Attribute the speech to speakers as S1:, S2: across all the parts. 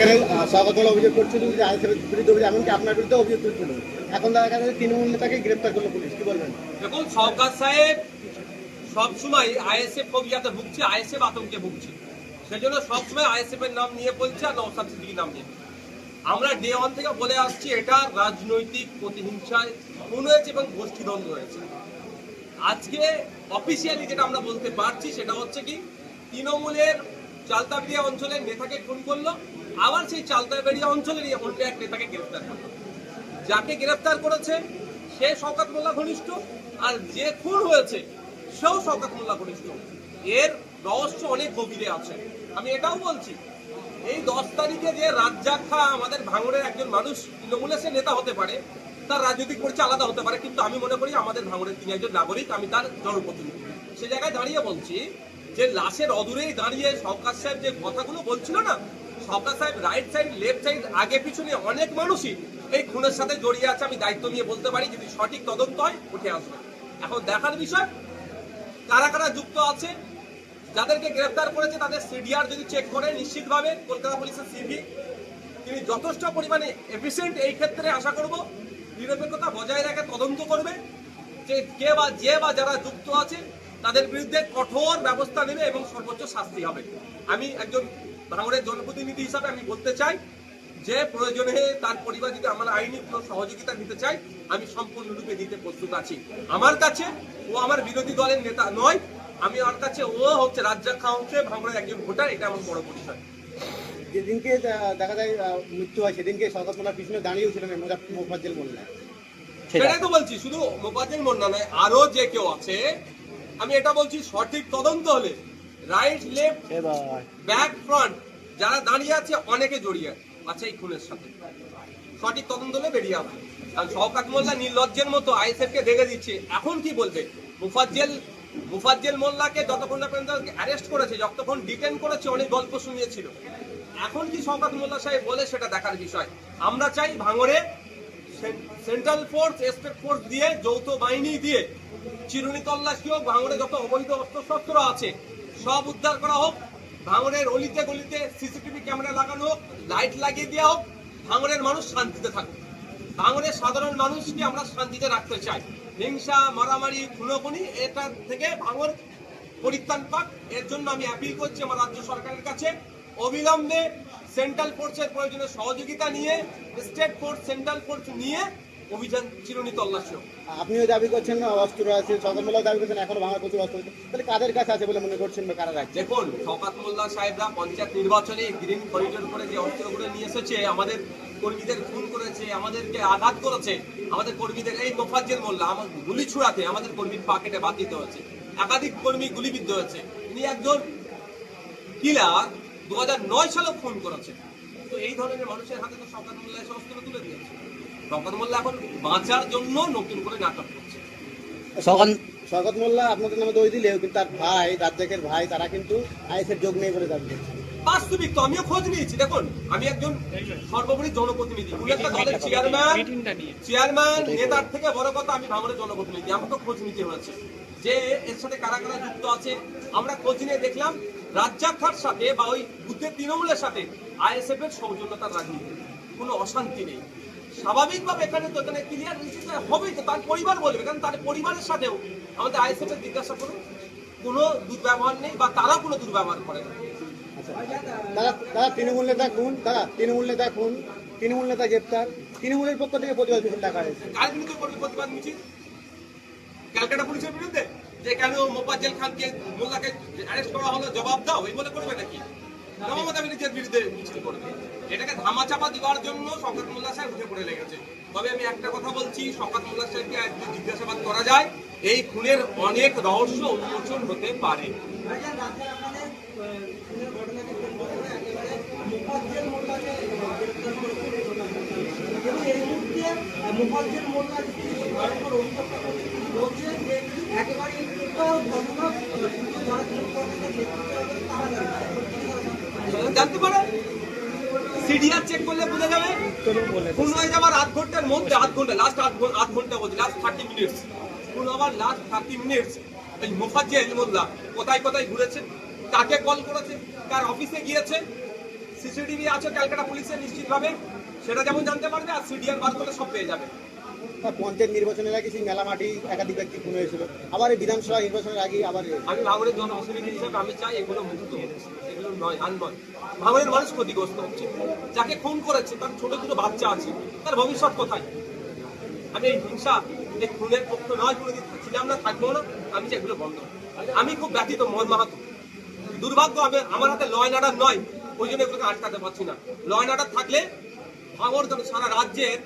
S1: আপনার অভিযোগ এখন তৃণমূল গ্রেপ্তার
S2: সবসময় আইএসএফ ভুগছে আতঙ্কে ভুগছে। সেজন্য সবসময় নাম নিয়ে বলছে আর নাম নিয়ে। আমরা ডে ওয়ান থেকে বলে আসছি, এটা রাজনৈতিক প্রতিহিংসায় খুন হয়েছে এবং গোষ্ঠীদ্বন্দ্ব হয়েছে। আজকে অফিসিয়ালি যেটা আমরা বলতে পারছি, সেটা হচ্ছে কি, তৃণমূলের চালতাবেড়িয়া অঞ্চলের নেতাকে খুন করল আবার সেই চালতাবেড়িয়া অঞ্চলেরই অন্য এক নেতাকে গ্রেফতার করল। যাকে গ্রেফতার করেছে সে শওকাত মোল্লা ঘনিষ্ঠ আর যে খুন হয়েছে সেও শওকাত মোল্লা ঘনিষ্ঠ। এর রহস্য অনেক গভীরে আছে। আমি এটাও বলছি, এই দশ তারিখে যে রাজ্জাক খা আমাদের ভাঙড়ের একজন মানুষ তৃণমূলের সে নেতা হতে পারে, তার রাজনৈতিক পরিচয় আলাদা হতে পারে, কিন্তু আমি মনে করি আমাদের ভাঙড়ের তিনি একজন নাগরিক, আমি তার জনপ্রতিনিধি। সে জায়গায় দাঁড়িয়ে বলছি যে লাশের অদূরেই দাঁড়িয়ে সরকার সাহেব যে কথাগুলো বলছিল না সরকার সাহেব রাইট সাইড লেফট সাইড আগে পিছনে অনেক মানুষই এই খুনের সাথে জড়িয়ে আছে, আমি দায়িত্ব নিয়ে বলতে পারি, যদি সঠিক তদন্ত হয়, উঠে আসবে। এখন দেখার বিষয়, কারা কারা যুক্ত আছে, যাদেরকে গ্রেফতার করেছে, তাদের সিডিআর যদি চেক করে, নিশ্চিতভাবে কলকাতা পুলিশের সিভি তিনি যথেষ্ট পরিমাণে এফিসিয়েন্ট এই ক্ষেত্রে আশা করব, নিরপেক্ষতা বজায় রেখে তদন্ত করবে, যে কে বা যে বা যারা যুক্ত আছে, তাদের বিরুদ্ধে কঠোর ব্যবস্থা নেবে এবং সর্বোচ্চ শাস্তি হবে। আমি একজন ভাঙড়ের জনপ্রতিনিধি হিসাবে আমি বলতে চাই যে প্রয়োজনে তার পরিবার যদি আমার আইনি কোনো সহযোগিতা দিতে চাই আমি সম্পূর্ণরূপে দিতে প্রস্তুত আছি। আমার কাছে ও আমার বিরোধী দলের নেতা নয় আমি ওর কাছে ও হচ্ছে রাজ্জাক খান হচ্ছে ভাঙড়ের একজন ভোটার এটা আমার বড় পরিচয়।
S1: যেদিনকে দেখা যায় মৃত্যু হয় সেদিনকে মোল্লার পিছনে দাঁড়িয়েও ছিলেন মোফাজ্জেল মোল্লা।
S2: সেটাই তো বলছি শুধু মোবাজিল মোন্না নয় আরও যে কেউ আছে আমি এটা বলছি সঠিক তদন্ত হলে রাইট লেফট ব্যাক ফ্রন্ট যারা দাঁড়িয়ে আছে অনেকে জড়িয়ে আছে। এই খুনের সাথে। সঠিক তদন্ত হলে বেরিয়ে আসবে। কারণ শওকাত মোল্লা নির্লজ্জের মতো আইএসএফ কে দেখে দিচ্ছে। এখন কি বলবে? মুফাজ্জেল মুফাজ্জেল মোল্লাকে যতক্ষণ না পর্যন্ত অ্যারেস্ট করেছে যতক্ষণ ডিটেন করেছে অনেক গল্প শুনিয়েছিল। এখন কি শওকাত মোল্লা সাহেব বলে সেটা দেখার বিষয়? আমরা চাই ভাঙড়ে সেন্ট্রাল ফোর্স স্টেট ফোর্স দিয়ে যৌথ বাহিনী দিয়ে চিরুনি তল্লাশি হোক ভাঙড়ে যত অবৈধ অস্ত্রশস্ত্র আছে সব উদ্ধার করা হোক, ভাঙনের অলিতে গলিতে সিসিটিভি ক্যামেরা লাগানো হোক, লাইট লাগিয়ে দেওয়া হোক ভাঙড়ের মানুষ শান্তিতে থাকুক। ভাঙনের সাধারণ মানুষকে আমরা শান্তিতে রাখতে চাই। হিংসা, মারামারি, খুনোখুনি, এটা থেকে ভাঙড় পরিত্রাণ পাক। এর জন্য আমি অ্যাপিল করছি আমার রাজ্য সরকারের কাছে। অবিলম্বে সেন্ট্রাল ফোর্সের প্রয়োজনে সহযোগিতা নিয়ে স্টেট ফোর্স সেন্ট্রাল ফোর্স নিয়ে অভিযান চিরুনি তল্লাশি
S1: আপনিও দাবি করছেন অস্ত্র আছে স্বাগত মোল্লাও দাবি করছেন এখনও ভাঙা প্রচুর অস্ত্র আছে। তাহলে কাদের কাছে আছে বলে মনে করছেন বা কারা রাখছে?
S2: দেখুন শওকাত মোল্লা সাহেবরা পঞ্চায়েত নির্বাচনে গ্রিন করিডোর করে যে অস্ত্রগুলো নিয়ে এসেছে আমাদের কর্মীদের খুন করেছে আমাদেরকে আঘাত করেছে আমাদের কর্মীদের এই মোফাজ্জেল মোল্লা আমার গুলি ছুড়াতে আমাদের কর্মীর পাকেটে বাদ দিতে হয়েছে একাধিক কর্মী গুলিবিদ্ধ হয়েছে। ইনি একজন কিলার দু নয় সালে খুন করেছে। তো এই ধরনের মানুষের হাতে তো মোল্লা এসে অস্ত্র তুলে দিয়েছে। শওকাত মোল্লা এখন বাঁচার জন্য নতুন করে নাটক করছে।
S3: সকাল
S1: মোল্লা আপনাদের নামে দই দিলেও কিন্তু তার ভাই রাজ্জাকের ভাই তারা কিন্তু আইএসের যোগ নেই বলে দাবি করছে।
S2: বাস্তবিক তো আমিও খোঁজ নিয়েছি। দেখুন আমি একজন সর্বোপরি জনপ্রতিনিধি। উনি একটা দলের চেয়ারম্যান চেয়ারম্যান নেতার থেকে বড় কথা আমি ভাঙনের জনপ্রতিনিধি। আমাকে খোঁজ নিতে হয়েছে। যে এর সাথে কারা কারা যুক্ত আছে আমরা খোঁজ নিয়ে দেখলাম রাজ্জাক খার সাথে বা ওই বুদ্ধের তৃণমূলের সাথে আইএসএফ এর সৌজন্যতার রাজনীতি। কোনো অশান্তি নেই। স্বাভাবিকভাবে এখানে তো এখানে ক্লিয়ার হবেই তো তার পরিবার বলবে কারণ তার পরিবারের সাথেও আমাদের আইএসএফ এর জিজ্ঞাসা করুন কোনো দুর্ব্যবহার নেই বা তারা কোনো দুর্ব্যবহার করে না।
S1: আচ্ছা তারা তারা তৃণমূল নেতা খুন তারা তৃণমূল নেতা খুন তৃণমূল নেতা গ্রেপ্তার? তৃণমূলের পক্ষ থেকে প্রতিবাদ মিছিল ডাকা হয়েছে।
S2: কার বিরুদ্ধে করবে প্রতিবাদ মিছিল? ক্যালকাটা পুলিশের বিরুদ্ধে? যে কেন মোফাজ্জেল খানকে মোল্লাকে অ্যারেস্ট করা হলো জবাব দাও এই বলে করবে নাকি? মমতা ব্যানার্জির বিরুদ্ধে মিছিল করবে এটাকে ধামাচাপা দেওয়ার জন্য শওকত মোল্লা সাহেব পড়ে লেগেছে। তবে আমি একটা কথা বলছি, শওকত মোল্লা জিজ্ঞাসাবাদ করা যায়, এই খুনের অনেক রহস্য উন্মোচন হতে পারে।
S4: মুখার্জের মোল্লা ভয়ঙ্কর অভিযোগটা করছে বলছে যে একেবারে
S2: জানতে পারে? সিডিআর চেক করলে বোঝা যাবে খুন হয়ে যাবার আধ ঘণ্টার মধ্যে, আধ ঘণ্টা লাস্ট আধ ঘণ্টা আধ ঘণ্টা বলছি লাস্ট থার্টি মিনিটস খুন হবার লাস্ট থার্টি মিনিটস এই মোফাজ্জেল মোল্লা কোথায় কোথায় ঘুরেছে? কাকে কল করেছে? কার অফিসে গিয়েছে? সিসিটিভি আছে ক্যালকাটা পুলিশের নিশ্চিতভাবে। সেটা যেমন জানতে পারবে, আর সিডিআর বার করলে সব পেয়ে যাবে।
S1: পঞ্চায়েত নির্বাচনের আগে সেই মেলা মাটি একাধিক ব্যক্তি খুন হয়েছিল আবার এই বিধানসভা নির্বাচনের আগে আবার
S2: আমি ভাঙনের জনপ্রতিনিধি হিসেবে আমি চাই এগুলো মুক্ত। এগুলো নয়, আর নয়। মানুষ ক্ষতিগ্রস্ত হচ্ছে। যাকে খুন করেছে, তার ছোট দুটো বাচ্চা আছে, তার ভবিষ্যৎ কোথায়? আমি এই হিংসা এই খুনের পক্ষ নয় কোনোদিন ছিলাম না থাকব না, আমি চাই এগুলো বন্ধ আমি খুব ব্যথিত মন মাহাতো। দুর্ভাগ্য আমি আমার হাতে লয় নাডার নয়, ওই জন্য এগুলোকে আটকাতে পারছি না। লয় নাডার থাকলে যেন সারা রাজ্যের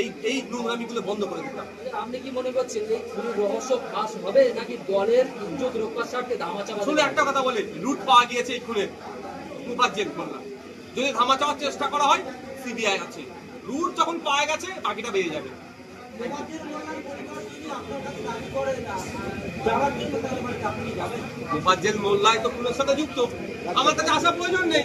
S2: এই এই নোংরামিগুলো বন্ধ করে দিতাম।
S3: আপনি কি মনে করছেন এই খুনির রহস্য ফাঁস হবে নাকি দলের ইজ্জত রক্ষার স্বার্থে ধামাচাপা
S2: শুনে একটা কথা বলে লুট পাওয়া গিয়েছে এই খুনের মুখার্জের খুলনা যদি ধামা চাওয়ার চেষ্টা করা হয় সিবিআই আছে। লুট যখন পাওয়া গেছে বাকিটা বেরিয়ে যাবে। মোল্লাই তো খুনের সাথে যুক্ত। আমার কাছে আসার প্রয়োজন নেই।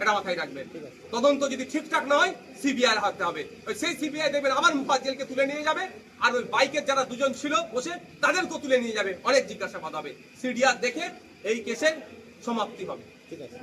S2: এটা মাথায় রাখবেন। তদন্ত যদি ঠিকঠাক না হয় সিবিআই হাতে হবে। ওই সেই সিবিআই দেখবেন আবার মুফাজ্জেলকে তুলে নিয়ে যাবে, আর ওই বাইকের যারা দুজন ছিল বসে তাদেরকেও তুলে নিয়ে যাবে। অনেক জিজ্ঞাসাবাদ হবে। সিডিআর দেখে এই কেসের সমাপ্তি হবে।
S1: ঠিক আছে।